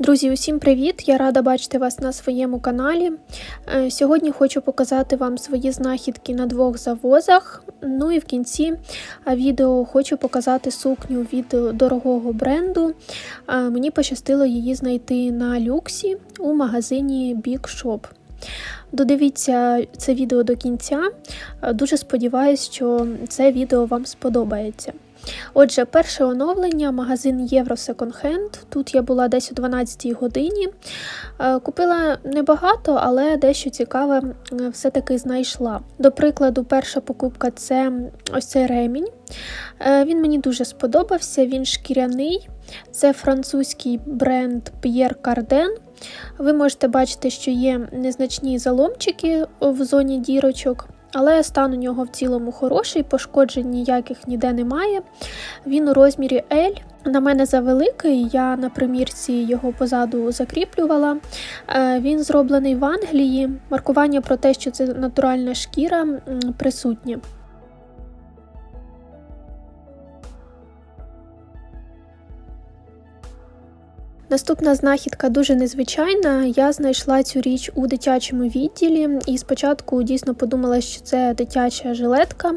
Друзі, усім привіт! Я рада бачити вас на своєму каналі. Е, Сьогодні хочу показати вам свої знахідки на двох завозах. Ну і в кінці е, відео хочу показати сукню від дорогого бренду. Е, Мені пощастило її знайти на люксі у магазині Big Shop. Додивіться це відео до кінця. Дуже сподіваюся, що це відео вам сподобається. Отже, перше оновлення магазин Євро Second Hand. Тут я була десь о 12 годині. Е, Купила небагато, але дещо цікаве е, все-таки знайшла. До прикладу, перша покупка це ось цей ремінь. Е, Він мені дуже сподобався, він шкіряний. Це французький бренд Pierre Cardin. Ви можете бачити, що є незначні заломчики в зоні дірочок. Але стан у нього в цілому хороший, пошкоджень ніяких ніде немає. Він у розмірі L. На мене завеликий, я на примірці його позаду закріплювала. Е, Він зроблений в Англії. Маркування про те, що це натуральна шкіра, присутнє. Наступна знахідка дуже незвичайна. Я знайшла цю річ у дитячому відділі і спочатку дійсно подумала, що це дитяча жилетка,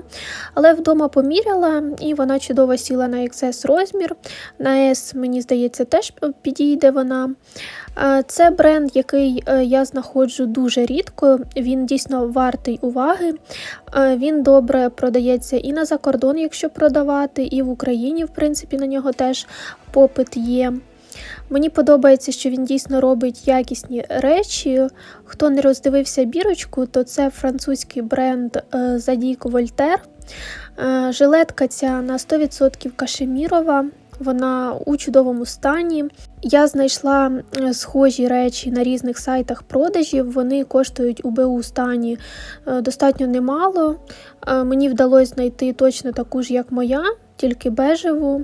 але вдома поміряла і вона чудово сіла на XS розмір. На S, мені здається, теж підійде вона. Це бренд, який е, я знаходжу дуже рідко. Він дійсно вартий уваги. Він добре продається і на закордон, якщо продавати, і в Україні, в принципі, на нього теж попит є. Мені подобається, що він дійсно робить якісні речі. Хто не роздивився бірочку, то це французький бренд Задік Вольтер. Жилетка ця на 100% кашемірова. Вона у чудовому стані. Я знайшла е, схожі речі на різних сайтах продажів. Вони коштують у БУ стані е, достатньо немало. Е, Мені вдалося знайти точно таку ж, як моя, тільки бежеву.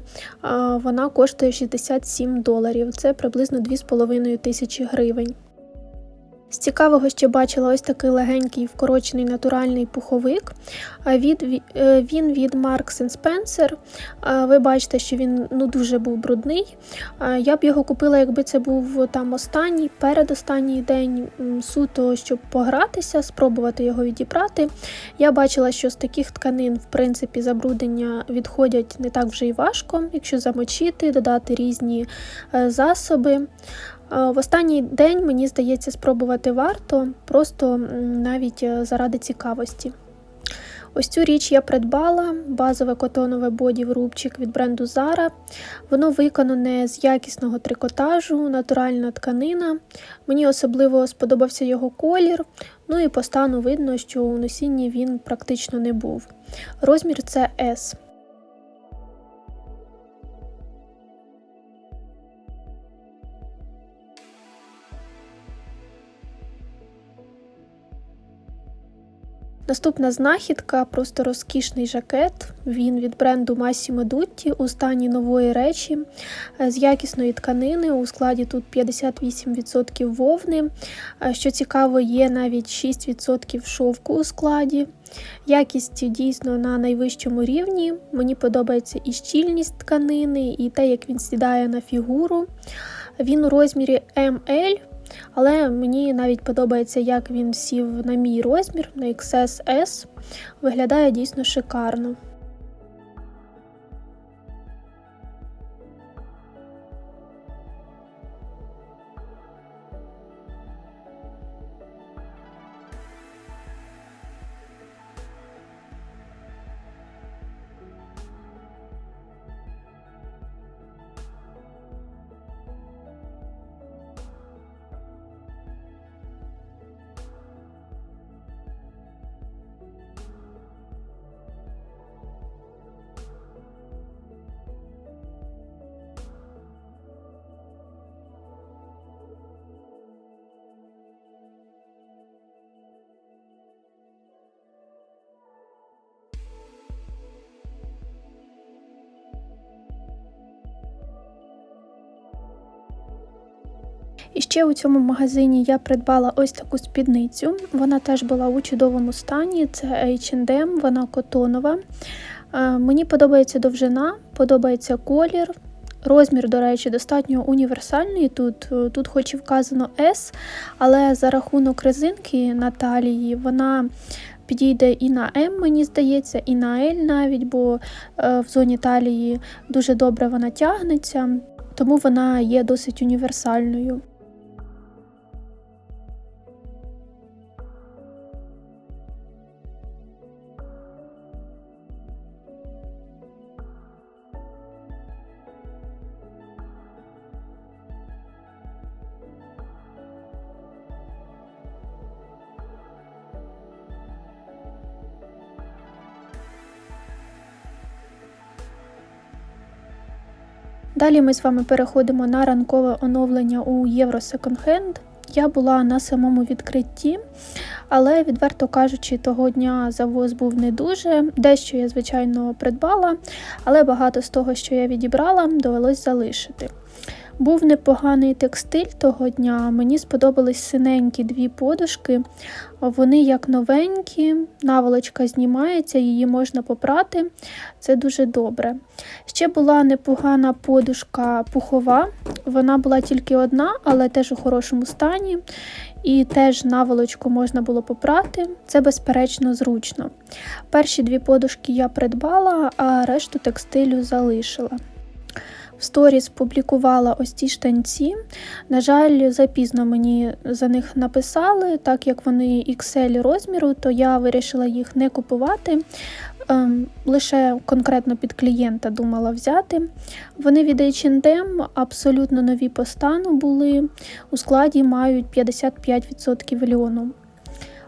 Вона коштує 67 доларів. Це приблизно 2,5 тисячі гривень. З цікавого ще бачила ось такий легенький вкорочений натуральний пуховик. Від, е, він від Marks Spencer. Ви бачите, що він ну, дуже був брудний. Я б його купила, якби це був там останній, передостанній день суто, щоб погратися, спробувати його відібрати. Я бачила, що з таких тканин, в принципі, забруднення відходять не так вже й важко, якщо замочити, додати різні е, засоби. Е, В останній день, мені здається, спробувати варто, просто навіть е, заради цікавості. Ось цю річ я придбала базове котонове боді рубчик від бренду Zara. Воно виконане з якісного трикотажу, натуральна тканина. Мені особливо сподобався його колір. Ну і по стану видно, що у носінні він практично не був. Розмір це S. Наступна знахідка просто розкішний жакет. Він від бренду Massimo Dutti у стані нової речі е, з якісної тканини. У складі тут 58% вовни. Е, Що цікаво, є навіть 6% шовку у складі. Якість дійсно на найвищому рівні. Мені подобається і щільність тканини, і те, як він сідає на фігуру. Він у розмірі ML. Але мені навіть подобається, як він сів на мій розмір, на XS. Виглядає дійсно шикарно. І ще у цьому магазині я придбала ось таку спідницю. Вона теж була у чудовому стані. Це H&M, вона котонова. Е, Мені подобається довжина, подобається колір. Розмір, до речі, достатньо універсальний. Тут, е, тут хоч і вказано S, але за рахунок резинки на талії вона підійде і на М, мені здається, і на L навіть, бо е, в зоні талії дуже добре вона тягнеться, тому вона є досить універсальною. Далі ми з вами переходимо на ранкове оновлення у Євро Second Hand. Я була на самому відкритті, але, відверто кажучи, того дня завоз був не дуже. Дещо я, звичайно, придбала, але багато з того, що я відібрала, довелось залишити. Був непоганий текстиль того дня. Мені сподобались синенькі дві подушки. Вони як новенькі, наволочка знімається, її можна попрати. Це дуже добре. Ще була непогана подушка пухова. Вона була тільки одна, але теж у хорошому стані. І теж наволочку можна було попрати. Це, безперечно, зручно. Перші дві подушки я придбала, а решту текстилю залишила. В сторіс публікувала ось ці штанці. На жаль, запізно мені за них написали, так як вони XL розміру, то я вирішила їх не купувати. Ем, лише конкретно під клієнта думала взяти. Вони від H&M абсолютно нові по стану були. У складі мають 55% льону.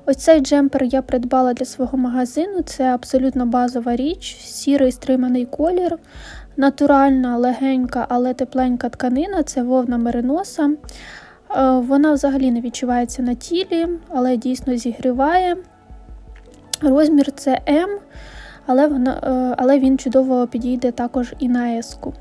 Ось цей джемпер я придбала для свого магазину. Це абсолютно базова річ, сірий стриманий колір. Натуральна, легенька, але тепленька тканина це вовна мериноса. Е, вона взагалі не відчувається на тілі, але дійсно зігріває. Розмір це М, але, вона, е, але він чудово підійде також і на еску.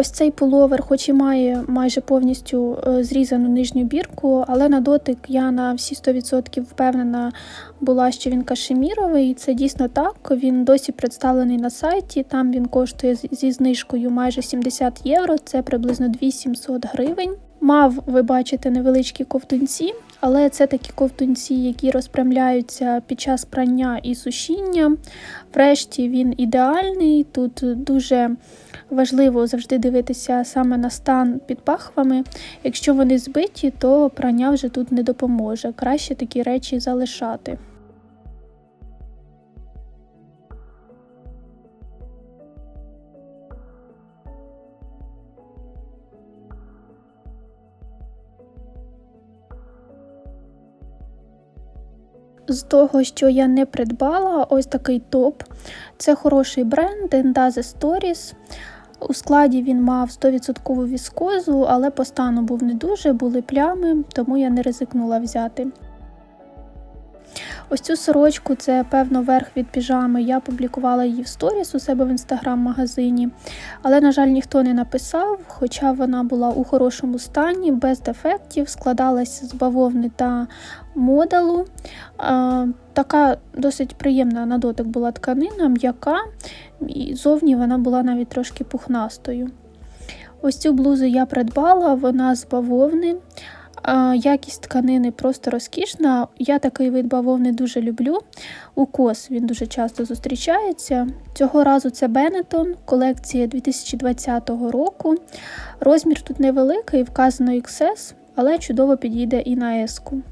Ось цей пуловер, хоч і має майже повністю е, зрізану нижню бірку, але на дотик я на всі 100% впевнена була, що він кашеміровий. Це дійсно так. Він досі представлений на сайті. Там він коштує зі знижкою майже 70 євро, це приблизно 2700 гривень. Мав, ви бачите, невеличкі ковтунці, але це такі ковтунці, які розпрямляються під час прання і сушіння. Врешті він ідеальний. Тут дуже важливо завжди дивитися саме на стан під пахвами. Якщо вони збиті, то прання вже тут не допоможе. Краще такі речі залишати. З того, що я не придбала, ось такий топ. Це хороший бренд Endaze Stories. У складі він мав 100% віскозу, але по стану був не дуже, були плями, тому я не ризикнула взяти. Ось цю сорочку, це, певно, верх від піжами. Я публікувала її в сторіс у себе в інстаграм-магазині, але, на жаль, ніхто не написав, хоча вона була у хорошому стані, без дефектів, складалася з бавовни та модалу. Така досить приємна на дотик була тканина, м'яка, і зовні вона була навіть трошки пухнастою. Ось цю блузу я придбала, вона з бавовни. Якість тканини просто розкішна. Я такий вид бавовни дуже люблю. Укос він дуже часто зустрічається. Цього разу це Бенетон, колекція 2020 року. Розмір тут невеликий, вказано XS, але чудово підійде і на еску.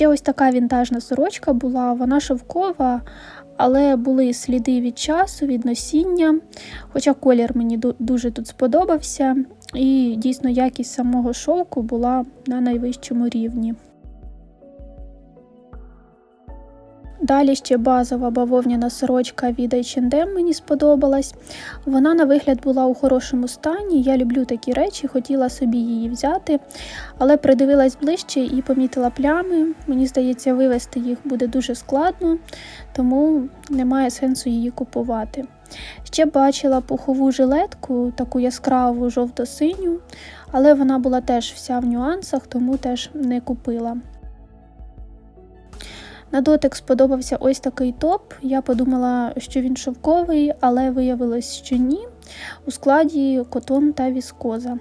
Ще ось така вінтажна сорочка була, вона шовкова, але були сліди від часу, від носіння. Хоча колір мені дуже тут сподобався, і дійсно якість самого шовку була на найвищому рівні. Далі ще базова бавовняна сорочка від H&M мені сподобалась. Вона на вигляд була у хорошому стані. Я люблю такі речі, хотіла собі її взяти, але придивилась ближче і помітила плями. Мені здається, вивести їх буде дуже складно, тому немає сенсу її купувати. Ще бачила пухову жилетку, таку яскраву жовто-синю, але вона була теж вся в нюансах, тому теж не купила. На дотик сподобався ось такий топ. Я подумала, що він шовковий, але виявилось, що ні. У складі котон та віскоза.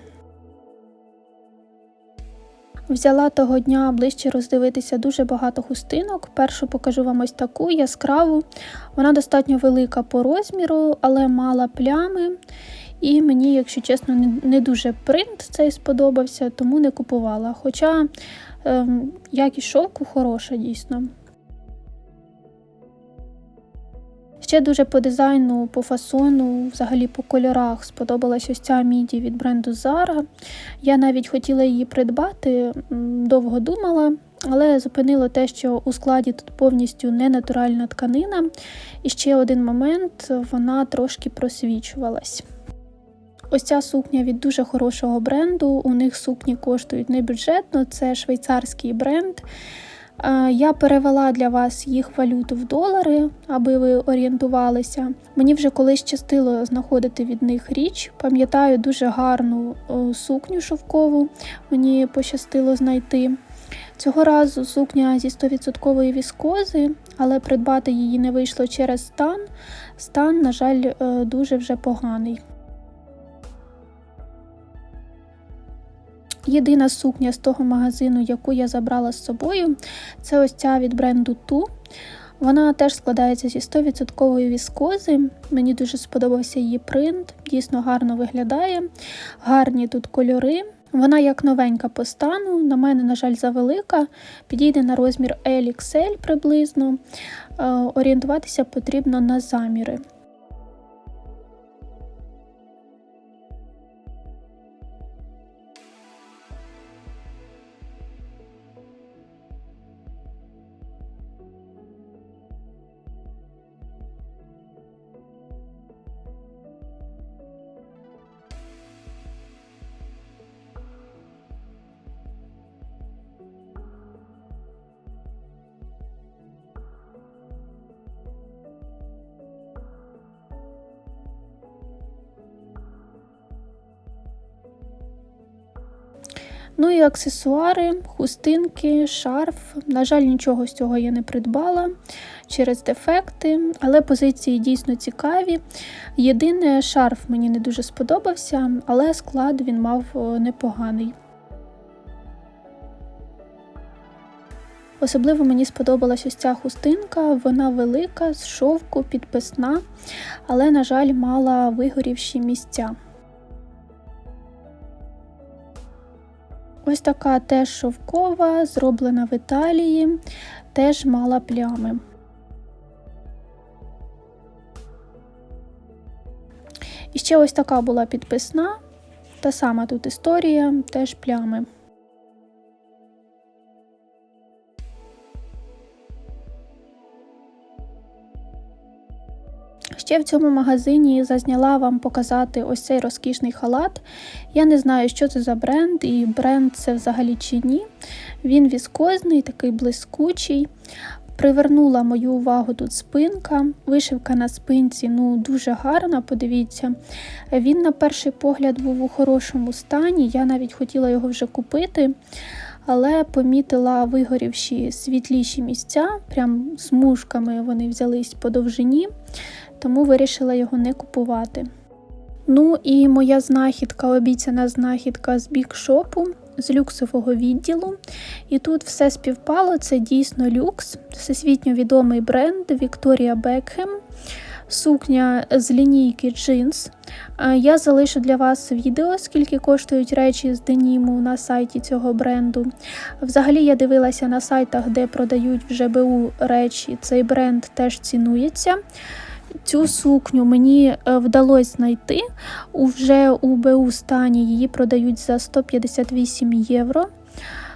Взяла того дня ближче роздивитися дуже багато хустинок. Першу покажу вам ось таку яскраву. Вона достатньо велика по розміру, але мала плями. І мені, якщо чесно, не дуже принт цей сподобався, тому не купувала. Хоча ем, якість шовку хороша дійсно. Ще дуже по дизайну, по фасону, взагалі по кольорах сподобалась ось ця міді від бренду Zara. Я навіть хотіла її придбати, довго думала, але зупинило те, що у складі тут повністю не натуральна тканина. І ще один момент вона трошки просвічувалась. Ось ця сукня від дуже хорошого бренду. У них сукні коштують небюджетно, це швейцарський бренд. Я перевела для вас їх валюту в долари, аби ви орієнтувалися. Мені вже колись щастило знаходити від них річ. Пам'ятаю дуже гарну сукню шовкову, мені пощастило знайти. Цього разу сукня зі 100% віскози, але придбати її не вийшло через стан. Стан, на жаль, е, дуже вже поганий. Єдина сукня з того магазину, яку я забрала з собою, це ось ця від бренду Ту. Вона теж складається зі 100% віскози. Мені дуже сподобався її принт, дійсно гарно виглядає, гарні тут кольори. Вона як новенька по стану, на мене, на жаль, завелика, підійде на розмір LXL приблизно. Е, орієнтуватися потрібно на заміри. Ну і аксесуари, хустинки, шарф. На жаль, нічого з цього я не придбала через дефекти, але позиції дійсно цікаві. Єдине, шарф мені не дуже сподобався, але склад він мав непоганий. Особливо мені сподобалась ось ця хустинка, вона велика, з шовку, підписна, але, на жаль, мала вигорівші місця. Ось така теж шовкова, зроблена в Італії, теж мала плями. І ще ось така була підписна, та сама тут історія, теж плями. Ще в цьому магазині зазняла вам показати ось цей розкішний халат. Я не знаю, що це за бренд, і бренд це взагалі чи ні. Він віскозний, такий блискучий. Привернула мою увагу тут спинка. Вишивка на спинці ну, дуже гарна, подивіться. Він, на перший погляд, був у хорошому стані. Я навіть хотіла його вже купити, але помітила вигорівші світліші місця, прям смужками вони взялись по довжині тому вирішила його не купувати. Ну і моя знахідка, обіцяна знахідка з бікшопу, з люксового відділу. І тут все співпало, це дійсно люкс, всесвітньо відомий бренд Вікторія Бекхем. Сукня з лінійки джинс. Я залишу для вас відео, скільки коштують речі з деніму на сайті цього бренду. Взагалі, я дивилася на сайтах, де продають вже БУ речі. Цей бренд теж цінується. Цю сукню мені е, вдалося знайти. Вже у БУ стані її продають за 158 євро.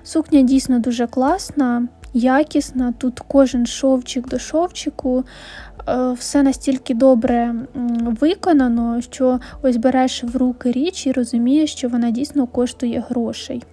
Сукня дійсно дуже класна. якісна. Тут кожен шовчик до шовчику. е, Все настільки добре виконано, що ось береш в руки річ і розумієш, що вона дійсно коштує грошей.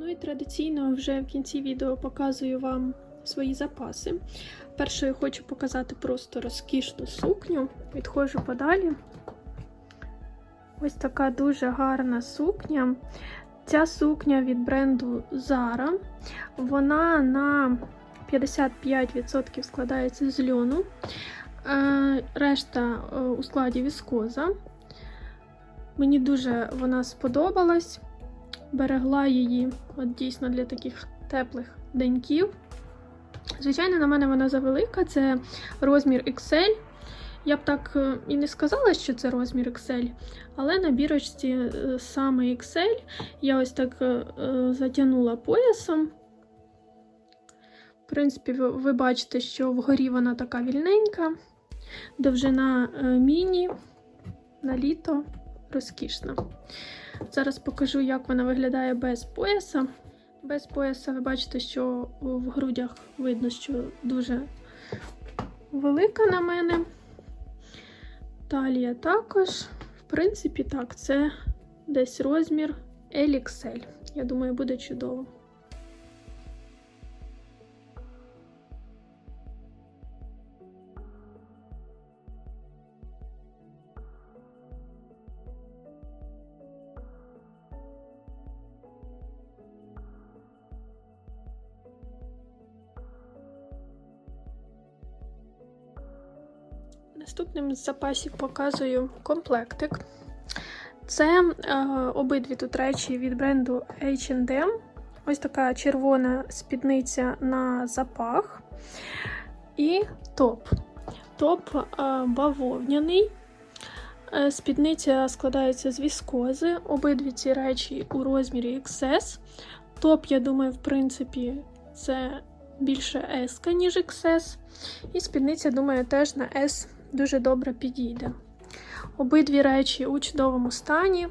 Ну і традиційно вже в кінці відео показую вам свої запаси. Першою хочу показати просто розкішну сукню. Відходжу подалі. Ось така дуже гарна сукня. Ця сукня від бренду Zara. Вона на 55% складається з льону. Е, Решта е, у складі віскоза. Мені дуже вона сподобалась. Берегла її от дійсно для таких теплих деньків. Звичайно, на мене вона завелика, це розмір XL. Я б так е, і не сказала, що це розмір XL, але на бірочці е, саме XL я ось так е, затягнула поясом. В принципі, ви, бачите, що вгорі вона така вільненька, довжина міні на літо розкішна. Зараз покажу, як вона виглядає без пояса. Без пояса ви бачите, що в грудях видно, що дуже велика на мене. Талія також. В принципі, так, це десь розмір LXL. Я думаю, буде чудово. Наступним з запасів показую комплектик. Це е, обидві тут речі від бренду H&M. Ось така червона спідниця на запах. І топ. Топ е, бавовняний. Е, Спідниця складається з віскози. Обидві ці речі у розмірі XS. Топ, я думаю, в принципі, це більше S, ніж XS. І спідниця, думаю, теж на S дуже добре підійде. Обидві речі у чудовому стані.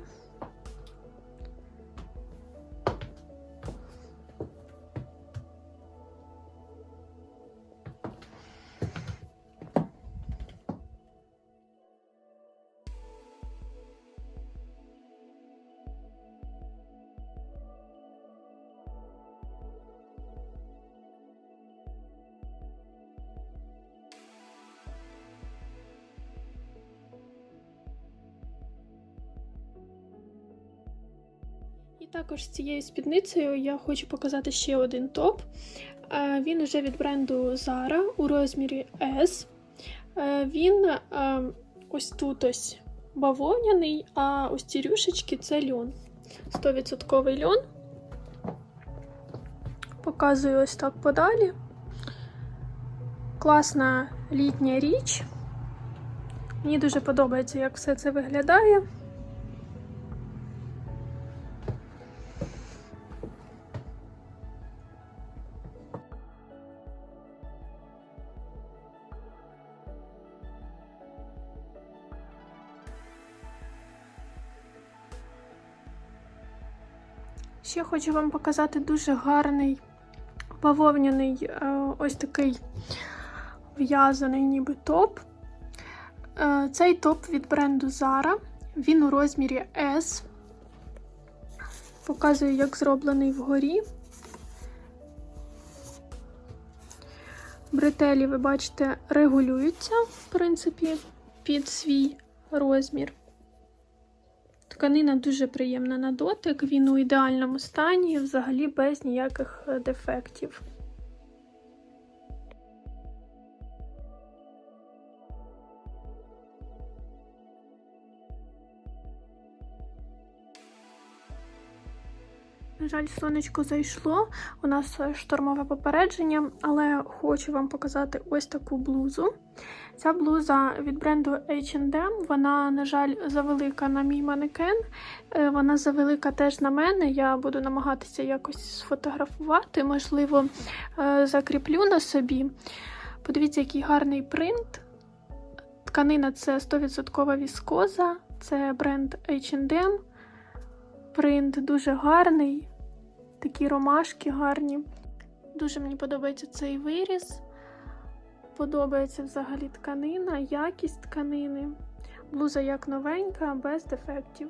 Також з цією спідницею я хочу показати ще один топ. Е, Він вже від бренду Zara у розмірі S. Е, Він е, ось тут ось бавовняний, а ось ці рюшечки це льон. 100% льон. Показую ось так подалі. Класна літня річ. Мені дуже подобається, як все це виглядає. Ще хочу вам показати дуже гарний бавовняний е, ось такий в'язаний ніби топ. Е, Цей топ від бренду Zara. Він у розмірі S. Показую, як зроблений вгорі. Бретелі, ви бачите, регулюються, в принципі, під свій розмір. Тканина дуже приємна на дотик, він у ідеальному стані, взагалі без ніяких е, дефектів. На жаль, сонечко зайшло. У нас е, штормове попередження, але хочу вам показати ось таку блузу. Ця блуза від бренду H&M, вона, на жаль, завелика на мій манекен. Е, Вона завелика теж на мене. Я буду намагатися якось сфотографувати, можливо, е, закріплю на собі. Подивіться, який гарний принт. Тканина це 100% віскоза, це бренд H&M. Принт дуже гарний, такі ромашки гарні. Дуже мені подобається цей виріз. Подобається взагалі тканина, якість тканини. Блуза як новенька, без дефектів.